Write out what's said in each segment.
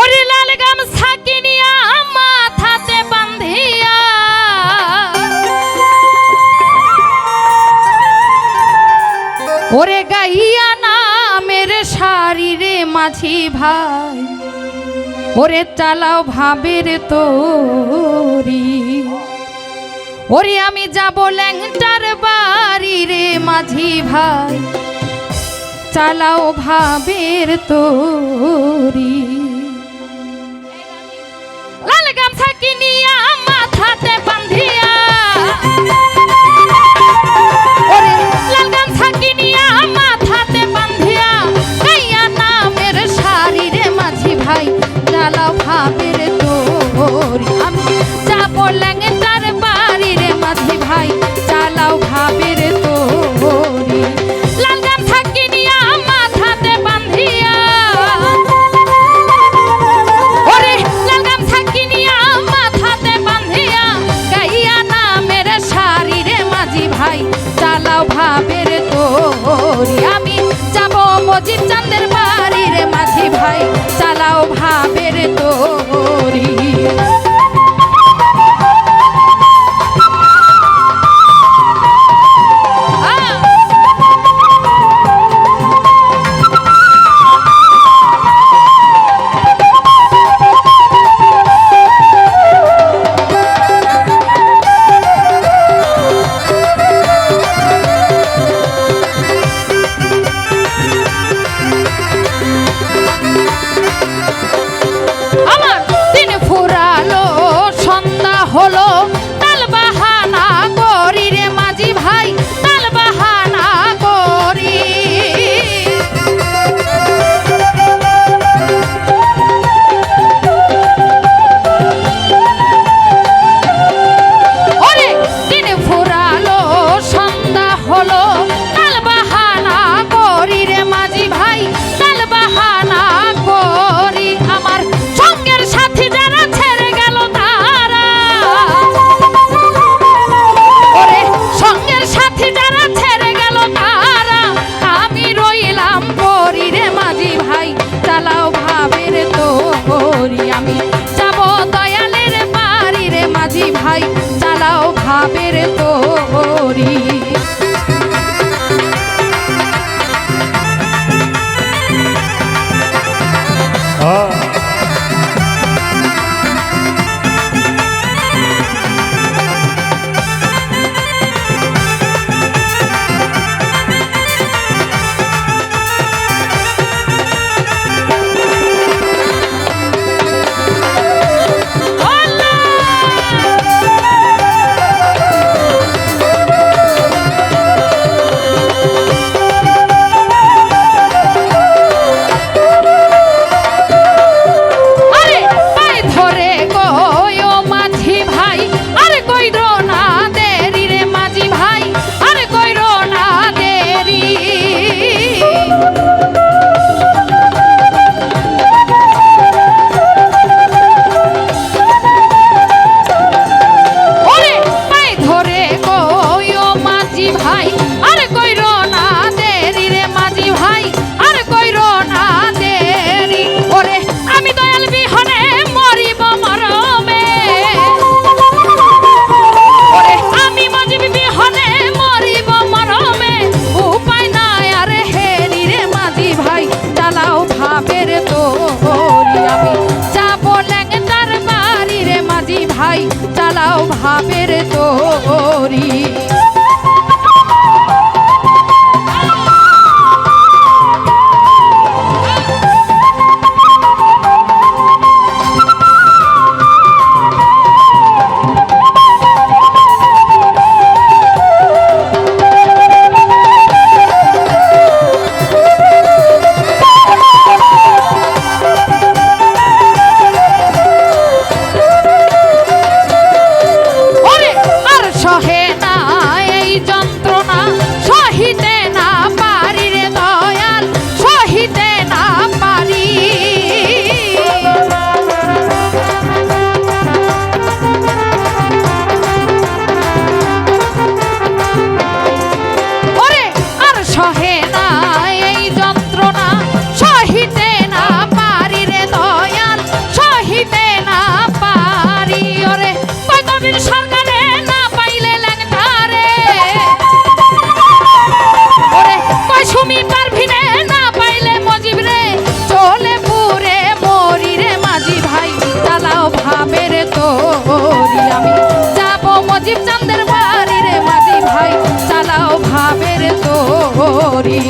ওরে লাল গামছা কিনিয়া মাথাতে বান্ধিয়া। ওরে গাইয়া নামের শাড়িরে মাঝি ভাই, ওরে চালাও ভাবের তোরি। ওরে আমি যাব ল্যাংটার বাড়ি রে মাঝি ভাই, চালাও ভাবের তোরি। কিনিয়া মাথাতে বান্ধিয়া তোরি। হরি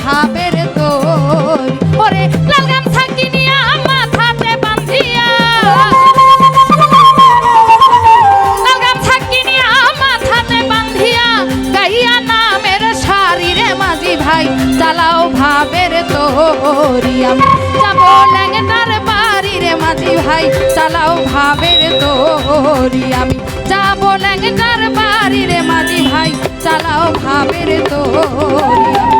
ভাবের তোর ওরে লাল গামছা কিনিয়া মাথাতে বান্ধিয়া লাল গামছা মাঝি ভাই, চালাও ভাবের তোরি আমি যাব ল্যাংটার বাড়ি রে মাঝি ভাই, চালাও ভাবের তোরি আমি যাব ল্যাংটার বাড়ি রে মাঝি ভাই, চালাও ভাবের তোরি আমি